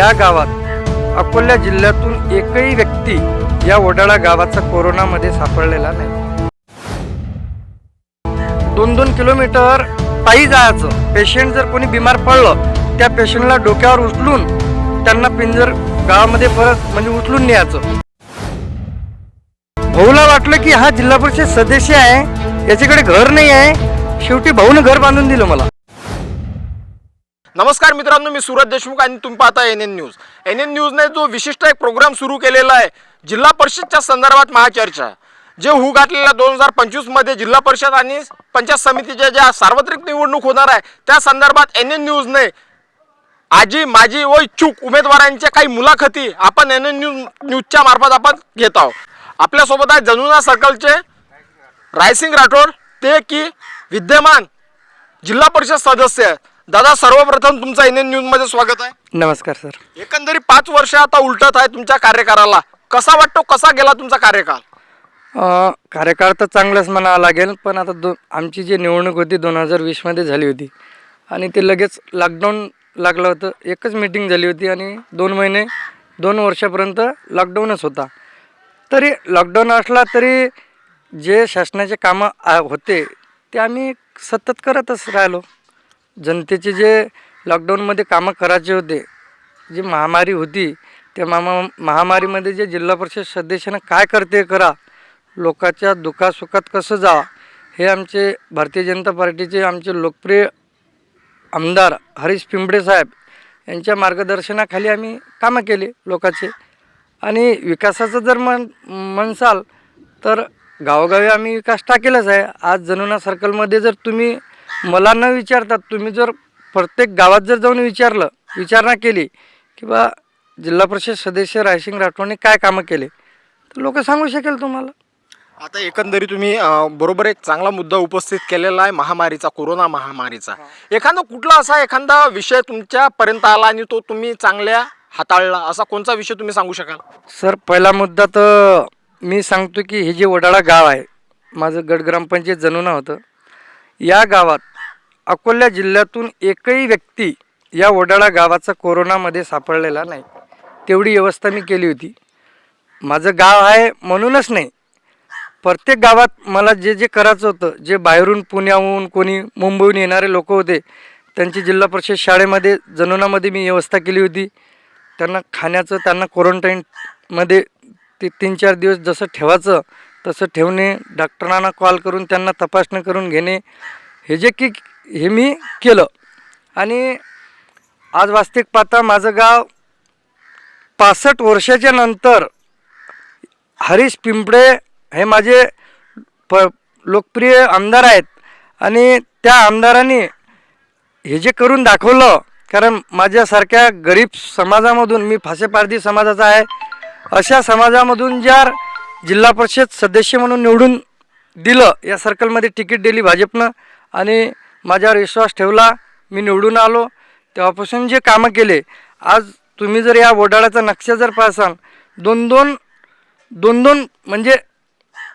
या गावात अकोला जिल्ह्यातून एकही व्यक्ती या वडाळा गावाचा कोरोनामध्ये सापडलेला नाही. दोन दोन किलोमीटर पायी जायचं. पेशंट जर कोणी बिमार पडलं त्या पेशंटला डोक्यावर उचलून त्यांना पिंजर गावामध्ये परत म्हणजे उचलून न्यायचं. भाऊला वाटलं की हा जिल्हा परिषद सदस्य आहे याच्याकडे घर नाही आहे. शेवटी भाऊनं घर बांधून दिलं मला. नमस्कार मित्रांनो मी सुरज देशमुख आणि तुम्ही पाहता N N news N N न्यूजने जो विशिष्ट एक प्रोग्राम सुरू केलेला आहे जिल्हा परिषदच्या संदर्भात महाचर्चा. जे हू घातलेल्या दोन हजार पंचवीसमध्ये जिल्हा परिषद आणि पंचायत समितीच्या ज्या सार्वत्रिक निवडणूक होणार आहे त्या संदर्भात एन एन न्यूजने आजी माजी व इच्छुक उमेदवारांच्या काही मुलाखती आपण एन एन न्यूज न्यूजच्या मार्फत आपण घेत आहोत. आपल्यासोबत आहे जनुना सर्कलचे रायसिंग राठोड. ते की विद्यमान जिल्हा परिषद सदस्य आहेत. दादा सर्वप्रथम तुमचं एन एन न्यूजमध्ये स्वागत आहे. नमस्कार सर. एकंदरीत पाच वर्ष आता उलटत आहे तुमच्या कार्यकाळाला. कसा वाटतो कसा गेला तुमचा कार्यकाळ? अ, कार्यकाळ तर चांगलाच म्हणावा लागेल पण आता दो आमची जी निवडणूक होती दोन हजार वीसमध्ये झाली होती. आणि ते लगेच लॉकडाऊन लागलं होतं एकच मीटिंग झाली होती आणि दोन महिने दोन वर्षापर्यंत लॉकडाऊनच होता. तरी लॉकडाऊन असला तरी जे शासनाचे कामं आ- होते ते आम्ही सतत करतच राहिलो. जनतेचे जे लॉकडाऊनमध्ये कामं करायचे होते जी महामारी होती त्या मामा महामारीमध्ये जे जिल्हा परिषद सदस्यानं काय करते करा लोकांच्या दुखासुखात कसं जा हे आमचे भारतीय जनता पार्टीचे आमचे लोकप्रिय आमदार हरीश पिंबडे साहेब यांच्या मार्गदर्शनाखाली आम्ही कामं केले लोकांचे. आणि विकासाचं जर मन म्हणसाल तर गावोगावी आम्ही विकास टाकेलच आहे. आज जनुना सर्कलमध्ये जर तुम्ही मला न विचारतात तुम्ही जर प्रत्येक गावात जर जाऊन विचारलं विचारणा केली की बा जिल्हा परिषद सदस्य रायसिंग राठोडने काय कामं केले तर लोक सांगू शकेल तुम्हाला. आता एकंदरीत तुम्ही अं, बरोबर एक चांगला मुद्दा उपस्थित केलेला आहे महामारीचा कोरोना महामारीचा. एखादा कुठला असा एखादा विषय तुमच्यापर्यंत आला आणि तो तुम्ही चांगल्या हाताळला असा कोणता विषय तुम्ही सांगू शकाल? सर पहिला मुद्दा तर मी सांगतो की हे जे वडाळा गाव आहे माझं गट ग्रामपंचायत जनुना होतं या गावात अकोला जिल्ह्यातून एकही व्यक्ती या वडाळा गावाचा कोरोनामध्ये सापडलेला नाही. तेवढी व्यवस्था मी केली होती. माझं गाव आहे म्हणूनच नाही. प्रत्येक गावात मला जे जे करायचं होतं जे बाहेरून पुण्याहून कोणी मुंबईहून येणारे लोक होते त्यांची जिल्हा परिषद शाळेमध्ये जनुनामध्ये मी व्यवस्था केली होती. त्यांना खाण्याचं त्यांना क्वारंटाईनमध्ये ते तीन चार दिवस जसं ठेवायचं तसं ठेवणे डॉक्टरांना कॉल करून त्यांना तपासणी करून घेणे. हे जे की हे मी केलं. आणि आज वास्तविक पाहता माझं गाव पासष्ट वर्षाच्या नंतर हरीश पिंपळे हे माझे प लोकप्रिय आमदार आहेत. आणि त्या आमदारांनी हे जे करून दाखवलं कारण माझ्यासारख्या गरीब समाजामधून मी फासेपारधी समाजाचा आहे अशा समाजामधून ज्या जिल्हा परिषद सदस्य म्हणून निवडून दिलं या सर्कलमध्ये तिकीट दिली भाजपनं. आणि माझ्यावर विश्वास ठेवला मी निवडून आलो. तेव्हापासून जे कामं केले आज तुम्ही जर या वडाळ्याचा नक्षा जर पाहसाल दोन दोन दोन दोन म्हणजे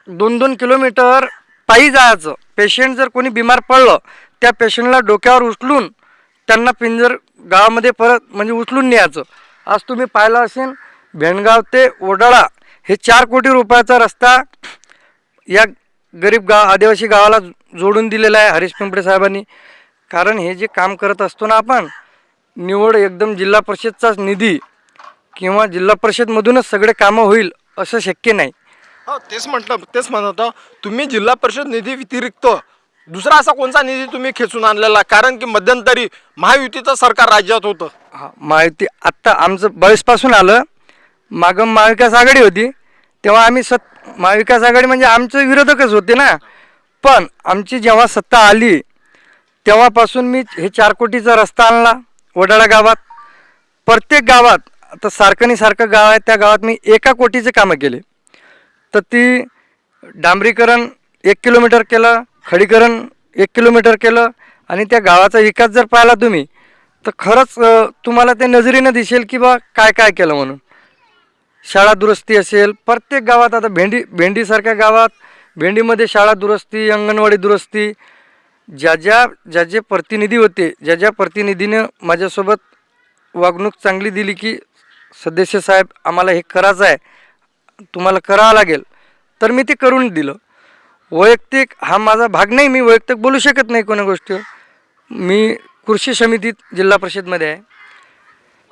दोन दोन किलोमीटर पायी जायचं. पेशंट जर कोणी बिमार पडलं त्या पेशंटला डोक्यावर उचलून त्यांना पिंजर गावामध्ये परत म्हणजे उचलून न्यायचं. आज तुम्ही पाहिलं असेल भेंडगाव ते ओडाळा हे चार कोटी रुपयाचा रस्ता या गरीब गाव आदिवासी गावाला जोडून दिलेला आहे हरीश पिंपळे साहेबांनी. कारण हे जे काम करत असतो ना आपण निवड एकदम जिल्हा परिषदचाच निधी किंवा जिल्हा परिषदमधूनच सगळे कामं होईल असं शक्य नाही. हो तेच म्हटलं तेच म्हणत होतो. तुम्ही जिल्हा परिषद निधी व्यतिरिक्त दुसरा असा कोणता निधी तुम्ही खेचून आणलेला? कारण की मध्यंतरी महायुतीचं सरकार राज्यात होतं. हा माहिती आत्ता आमचं बळीसपासून आलं. मागं महाविकास आघाडी होती. तेव्हा आम्ही सत महाविकास आघाडी म्हणजे आमचे विरोधकच होते ना. पण आमची जेव्हा सत्ता आली तेव्हापासून मी हे चार कोटीचा रस्ता आणला वडाळा गावात. प्रत्येक गावात आता सारखं सारखं गाव आहे त्या गावात मी एका कोटीचे कामं केले. तर ती डांबरीकरण एक किलोमीटर केलं खडीकरण एक किलोमीटर केलं आणि त्या गावाचा विकास जर पाहिला तुम्ही तर खरंच तुम्हाला ते नजरेनं दिसेल की बा काय काय केलं म्हणून. शाळा दुरुस्ती असेल प्रत्येक गावात आता भेंडी भेंडीसारख्या गावात भेंडीमध्ये शाळा दुरुस्ती अंगणवाडी दुरुस्ती ज्या ज्या ज्या जे प्रतिनिधी होते ज्या ज्या प्रतिनिधीनं माझ्यासोबत वागणूक चांगली दिली की सदस्य साहेब आम्हाला हे करायचं आहे तुम्हाला करावं लागेल तर मी ते करून दिलं. वैयक्तिक हा माझा भाग नाही मी वैयक्तिक बोलू शकत नाही कोणा गोष्टीवर. मी कृषी समितीत जिल्हा परिषदमध्ये आहे.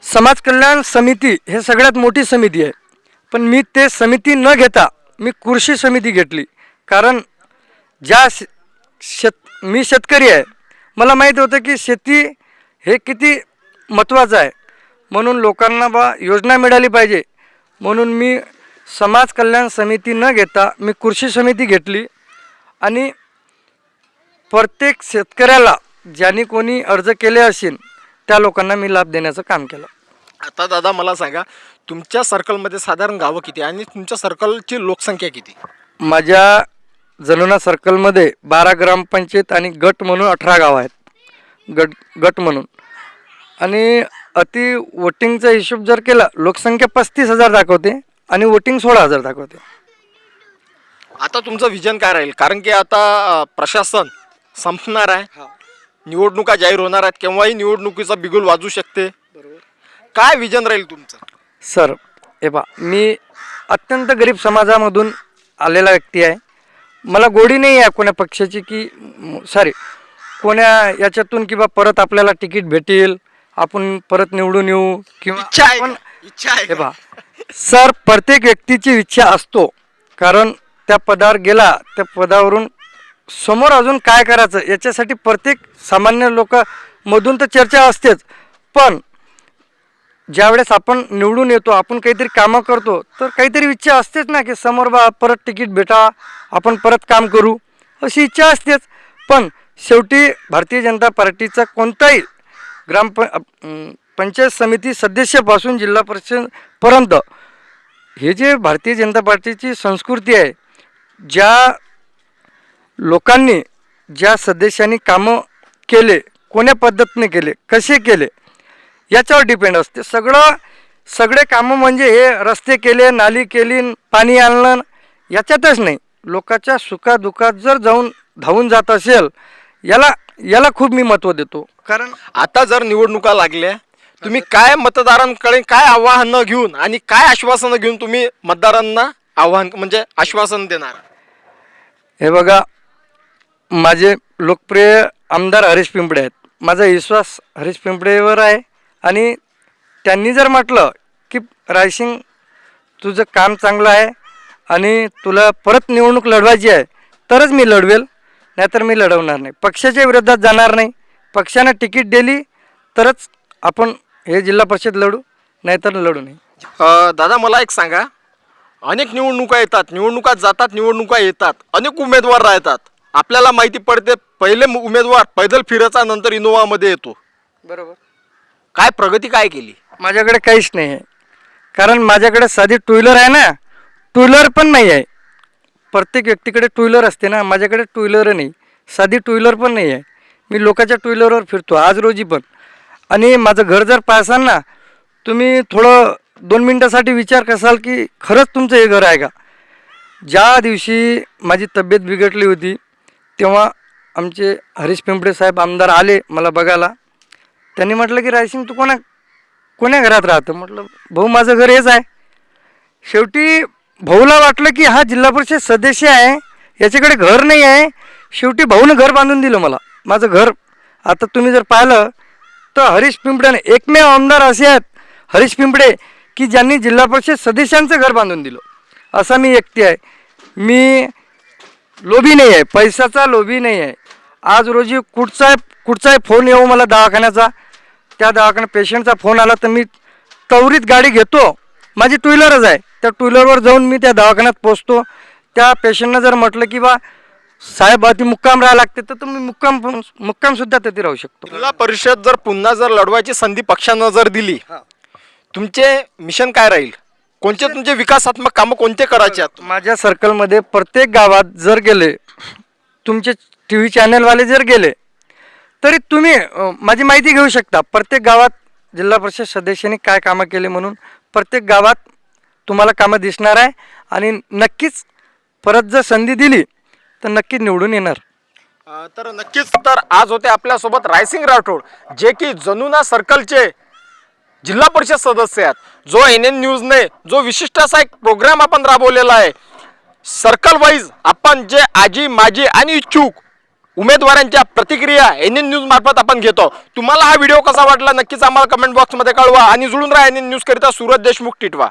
समाज कल्याण समिती हे सगळ्यात मोठी समिती आहे. पण मी ते समिती न घेता मी कृषी समिती घेतली. कारण ज्या शेत मी शेतकरी आहे मला माहीत होतं की शेती हे किती महत्त्वाचं आहे. म्हणून लोकांना बा योजना मिळाली पाहिजे. म्हणून मी समाज कल्याण समिती न घेता मी कृषी समिती घेतली. आणि प्रत्येक शेतकऱ्याला ज्यांनी कोणी अर्ज केले असेल त्या लोकांना मी लाभ देण्याचं काम केलं. आता दादा मला सांगा तुमच्या सर्कलमध्ये साधारण गावं किती आणि तुमच्या सर्कलची लोकसंख्या किती? माझ्या जनुना सर्कलमध्ये बारा ग्रामपंचायत आणि गट म्हणून अठरा गाव आहेत. गट गट म्हणून. आणि अति वोटिंगचा हिशोब जर केला लोकसंख्या पस्तीस हजार दाखवते आणि वोटिंग सोळा हजार दाखवते. आता तुमचं विजन काय राहील? कारण की आता अं, प्रशासन संपणार आहे. निवडणुका जाहीर होणार आहेत. केव्हाही निवडणुकीचा बिगुल वाजू शकते. काय विजन राहील तुमचं सर हे बा मी अत्यंत गरीब समाजामधून आलेला व्यक्ती आहे मला गोडी नाही आहे कोण्या पक्षाची की सॉरी कोण्या याच्यातून किंवा परत आपल्याला तिकीट भेटेल आपण परत निवडून येऊ किंवा इच्छा आहे आपण का? इच्छा आहे हे का? पहा सर प्रत्येक व्यक्तीची इच्छा असतो कारण त्या पदावर गेला त्या पदावरून समोर अजून काय करायचं याच्यासाठी प्रत्येक सामान्य लोकांमधून तर चर्चा असतेच पण ज्यावेळेस आपण निवडून येतो आपण काहीतरी कामं करतो तर काहीतरी इच्छा असतेच ना की समोर बा परत तिकीट भेटा आपण परत काम करू अशी इच्छा असतेच. पण शेवटी भारतीय जनता पार्टीचा कोणताही ग्रामप प पंचायत समिती सदस्यापासून जिल्हा परिषदपर्यंत हे जे भारतीय जनता पार्टीची संस्कृती आहे ज्या लोकांनी ज्या सदस्यांनी कामं केले कोण्या पद्धतीने केले कसे केले याच्यावर डिपेंड असते. सगळं सगळे कामं म्हणजे हे रस्ते केले नाली केली पाणी आणलं याच्यातच नाही. लोकांच्या सुखादुखात जर जाऊन धावून जात असेल याला याला खूप मी महत्त्व देतो. कारण आता जर निवडणुका लागल्या तुम्ही काय मतदारांकडे काय आव्हानं घेऊन आणि काय आश्वासनं घेऊन तुम्ही मतदारांना आव्हान म्हणजे आश्वासन देणार? हे बघा माझे लोकप्रिय आमदार हरीश पिंपळे आहेत. माझा विश्वास हरीश पिंपळेवर आहे. आणि त्यांनी जर म्हटलं की रायसिंग तुझं काम चांगलं आहे आणि तुला परत निवडणूक लढवायची आहे तरच मी लढवेल नाहीतर मी लढवणार नाही. पक्षाच्या विरोधात जाणार नाही. पक्षानं तिकीट दिली तरच आपण हे जिल्हा परिषद लढू नाहीतर लढू नाही. दादा मला एक सांगा. अनेक निवडणुका येतात. निवडणुका जातात निवडणुका येतात. अनेक उमेदवार राहतात. आपल्याला माहिती पडते पहिले उमेदवार पैदल फिरायचा नंतर इनोवामध्ये येतो. बरोबर. काय प्रगती काय केली? माझ्याकडे काहीच नाही आहे. कारण माझ्याकडे साधी टू व्हीलर आहे ना टू व्हीलर पण नाही आहे. प्रत्येक व्यक्तीकडे टू व्हीलर असते ना माझ्याकडे टू व्हीलर नाही. साधी टू व्हीलर पण नाही आहे. मी लोकांच्या टू व्हीलरवर फिरतो आज रोजी पण. आणि माझं घर जर पाहसाल ना तुम्ही थोडं दोन मिनटासाठी विचार कराल की खरंच तुमचं हे घर आहे का? ज्या दिवशी माझी तब्येत बिघडली होती तेव्हा आमचे हरीश पिंपळे साहेब आमदार आले मला बघायला. त्यांनी म्हटलं की रायसिंग तू कोणा कोण्या घरात राहतं? म्हटलं भाऊ माझं घर हेच आहे. शेवटी भाऊला वाटलं की हा जिल्हा परिषद सदस्य आहे याच्याकडे घर नाही आहे. शेवटी भाऊनं घर बांधून दिलं मला माझं घर. आता तुम्ही जर पाहिलं तर हरीश पिंपडेने एकमेव आमदार असे आहेत हरीश पिंपडे की ज्यांनी जिल्हा परिषद सदस्यांचं घर बांधून दिलं. असा मी व्यक्ती आहे. मी लोभी नाही आहे पैशाचा लोभी नाही आहे. आज रोजी कुठचा कुठचाही फोन येऊ मला दवाखान्याचा त्या दवाखान्यात पेशंटचा फोन आला तर मी त्वरित गाडी घेतो. माझी टू व्हीलरच आहे. त्या टू व्हीलरवर जाऊन मी त्या दवाखान्यात पोचतो. त्या पेशंटनं जर म्हटलं की बा साहेब अति मुक्काम राहायला लागते. तर तुम्ही मुक्काम पण- मुक्कामसुद्धा तिथे राहू शकतो. जिल्हा परिषद जर पुन्हा जर लढवायची संधी पक्षानं जर दिली तुमचे मिशन काय राहील? कोणते तुमचे विकासात्मक कामं कोणते करायचे आहेत? माझ्या सर्कलमध्ये प्रत्येक गावात जर गेले तुमचे टी व्ही चॅनलवाले जर गेले तरी तुम्ही माझी माहिती घेऊ शकता. प्रत्येक गावात जिल्हा परिषद सदस्यांनी काय कामं केले म्हणून प्रत्येक गावात तुम्हाला कामं दिसणार आहे आणि नक्कीच परत जर संधी दिली तर नक्कीच निवडून येणार. तर नक्कीच तर आज होते आपल्यासोबत रायसिंग राठोड जे की जनुना सर्कलचे जिल्हा परिषद सदस्य आहेत. जो एन एन न्यूजने जो विशिष्ट असा एक प्रोग्राम आपण राबवलेला आहे. सर्कल वाईज आपण जे आजी माजी आणि इच्छुक उमेदवारांच्या प्रतिक्रिया एन एन न्यूज मार्फत आपण घेतो. तुम्हाला हा व्हिडिओ कसा वाटला नक्कीच आम्हाला कमेंट बॉक्समध्ये कळवा आणि जुळून राहा एन एन न्यूज करिता सुरत देशमुख टिटवा.